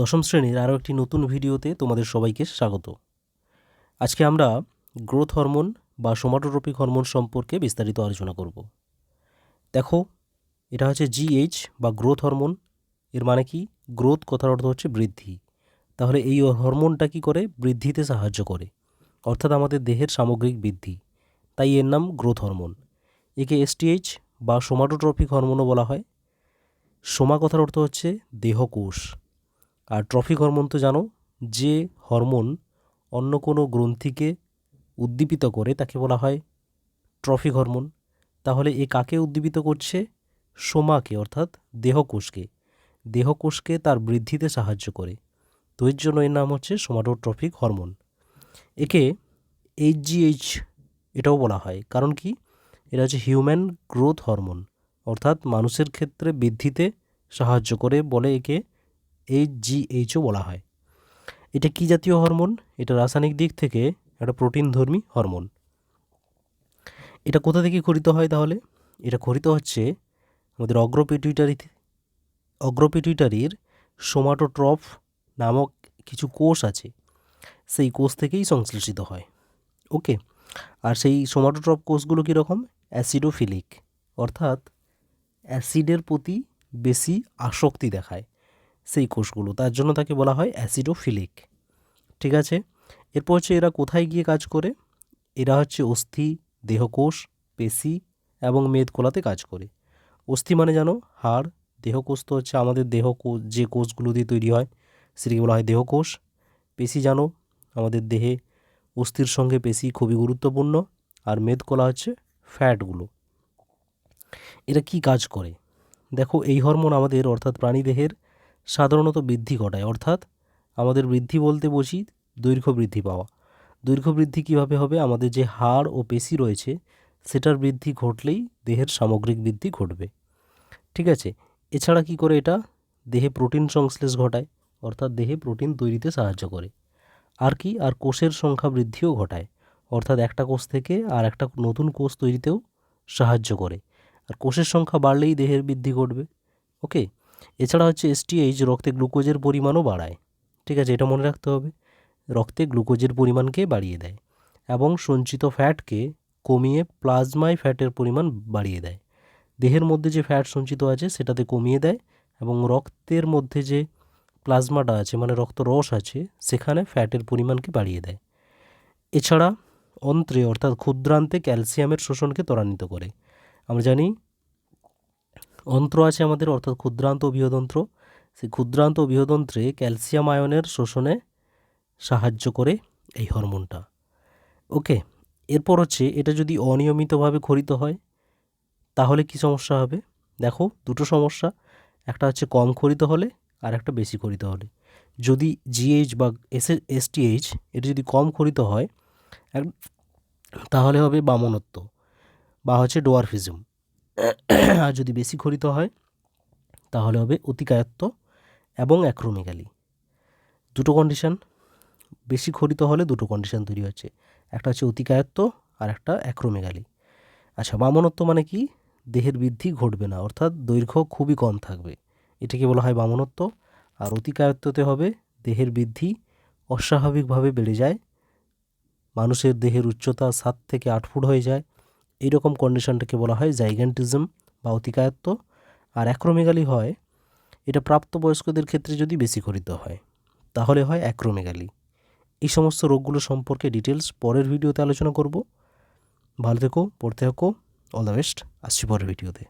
দশম শ্রেণির আরও একটি নতুন ভিডিওতে তোমাদের সবাইকে স্বাগত। আজকে আমরা গ্রোথ হরমোন বা সোমাটোট্রপিক হরমোন সম্পর্কে বিস্তারিত আলোচনা করব। দেখো, এটা হচ্ছে জিএইচ বা গ্রোথ হরমোন এর মানে কি? গ্রোথ কথার অর্থ হচ্ছে বৃদ্ধি। তাহলে এই হরমোনটা কি করে? বৃদ্ধিতে সাহায্য করে। অর্থাৎ আমাদের দেহের সামগ্রিক বৃদ্ধি। তাই এর নাম গ্রোথ হরমোন একে এসটিএইচ বা সোমাটোট্রপিক হরমোনও বলা হয়। সোমা কথার অর্থ হচ্ছে দেহকোষ। আর ট্রফিক হরমোন তো জানো, যে হরমোন অন্য কোনো গ্রন্থিকে উদ্দীপিত করে, তাকে বলা হয় ট্রফিক হরমোন তাহলে এ কাকে উদ্দীপিত করছে? সোমাকে, অর্থাৎ দেহকোষকে। দেহকোষকে তার বৃদ্ধিতে সাহায্য করে। তো এর জন্য এর নাম হচ্ছে সোমাটোট্রফিক হরমোন একে এইচজিএইচ এটাও বলা হয়। কারণ কি? এটা হচ্ছে হিউম্যান গ্রোথ হরমোন অর্থাৎ মানুষের ক্ষেত্রে বৃদ্ধিতে সাহায্য করে বলে একে এইচজিএইচও বলা হয়। এটা কি জাতীয় হরমোন? এটা রাসায়নিক দিক থেকে একটা প্রোটিনধর্মী হরমোন। এটা কোথা থেকে খরিত হয় তাহলে? এটা খরিত হচ্ছে আমাদের অগ্রপিটুইটারিতে। অগ্রপিটুইটারির সোমাটোট্রফ নামক কিছু কোষ আছে। সেই কোষ থেকেই সংশ্লেষিত হয়। ওকে? আর সেই সোমাটোট্রফ কোষগুলো কীরকম? অ্যাসিডোফিলিক। অর্থাৎ অ্যাসিডের প্রতি বেশি আসক্তি দেখায়। সেই কোষগুলো। তার জন্য তাকে বলা হয় অ্যাসিডোফিলিক। ঠিক আছে? এরপর হচ্ছে এরা কোথায় গিয়ে কাজ করে? এরা হচ্ছে অস্থি, দেহকোষ, পেশি এবং মেদকোলাতে কাজ করে। অস্থি মানে জানো? হাড়। দেহকোষ তো হচ্ছে আমাদের দেহ যে কোষগুলো দিয়ে তৈরি হয়, সেটাকে বলা হয় দেহকোষ। পেশি জানো? আমাদের দেহে অস্থির সঙ্গে পেশি খুবই গুরুত্বপূর্ণ। আর মেদকোলা হচ্ছে ফ্যাটগুলো। এরা কি কাজ করে? দেখো, এই হরমোন আমাদের, অর্থাৎ প্রাণীদেহের সাধারণত বৃদ্ধি ঘটায়, অর্থাৎ আমাদের বৃদ্ধি বলতে বুঝি দৈর্ঘ্য বৃদ্ধি পাওয়া। দৈর্ঘ্য বৃদ্ধি কীভাবে হবে? আমাদের যে হাড় ও পেশি রয়েছে, সেটার বৃদ্ধি ঘটলেই দেহের সামগ্রিক বৃদ্ধি ঘটবে। ঠিক আছে? এছাড়া কি করে এটা? দেহে প্রোটিন সংশ্লেষ ঘটায়, অর্থাৎ দেহে প্রোটিন তৈরিতে সাহায্য করে। আর কি? আর কোষের সংখ্যা বৃদ্ধিও ঘটায়, অর্থাৎ একটা কোষ থেকে আর একটা নতুন কোষ তৈরিতেও সাহায্য করে। আর কোষের সংখ্যা বাড়লেই দেহের বৃদ্ধি ঘটবে। ওকে? এছাড়া হচ্ছে এসটিএইচ রক্তে গ্লুকোজের পরিমাণও বাড়ায়। ঠিক আছে, এটা মনে রাখতে হবে। রক্তে গ্লুকোজের পরিমাণকে বাড়িয়ে দেয় এবং সঞ্চিত ফ্যাটকে কমিয়ে প্লাজমায় ফ্যাটের পরিমাণ বাড়িয়ে দেয়। দেহের মধ্যে যে ফ্যাট সঞ্চিত আছে, সেটাতে কমিয়ে দেয় এবং রক্তের মধ্যে যে প্লাজমাটা আছে মানে রক্ত রস আছে, সেখানে ফ্যাটের পরিমাণকে বাড়িয়ে দেয়। এছাড়া অন্ত্রে, অর্থাৎ ক্ষুদ্রান্তে ক্যালসিয়ামের শোষণকে ত্বরান্বিত করে। আমরা জানি অন্ত্র আছে আমাদের, অর্থাৎ ক্ষুদ্রান্ত বৃহদন্ত্র সেই ক্ষুদ্রান্ত বৃহদন্ত্রে ক্যালসিয়াম আয়নের শোষণে সাহায্য করে এই হরমোনটা। ওকে, এরপর হচ্ছে এটা যদি অনিয়মিতভাবে খরিত হয়, তাহলে কি সমস্যা হবে? দেখো, দুটো সমস্যা। একটা হচ্ছে কম খরিত হলে, আর একটা বেশি খরিত হলে। যদি জিএইচ বা এস এসটিএইচ এটা যদি কম খরিত হয় তাহলে হবে বামনত্ব বা হচ্ছে ডোয়ারফিজম। আর যদি বেশি খরিত হয়, তাহলে হবে অতিকায়ত্ব এবং অ্যাক্রোমেগালি। দুটো কন্ডিশান বেশি খরিত হলে দুটো কন্ডিশান তৈরি হচ্ছে। একটা হচ্ছে অতিকায়ত্ব আর একটা অ্যাক্রোমেগালি। আচ্ছা বামনত্ব মানে কি? দেহের বৃদ্ধি ঘটবে না, অর্থাৎ দৈর্ঘ্য খুবই কম থাকবে। এটাকে বলা হয় বামনত্ব। আর অতিকায়ত্বতে হবে দেহের বৃদ্ধি অস্বাভাবিকভাবে বেড়ে যায়, মানুষের দেহের উচ্চতা সাত থেকে আট ফুট হয়ে যায় এইরকম কন্ডিশনটাকে বলা হয় জাইগ্যান্টিজম বা অতিকায়ত্ব। আর অ্যাক্রোমেগালি হয়, এটা প্রাপ্তবয়স্কদের ক্ষেত্রে যদি বেশি করিত হয়, তাহলে হয় অ্যাক্রোমেগালি এই সমস্ত রোগগুলো সম্পর্কে ডিটেলস পরের ভিডিওতে আলোচনা করব। ভালো থেকো, পড়তে থাকো অল দ্য বেস্ট আসছি পরের ভিডিওতে।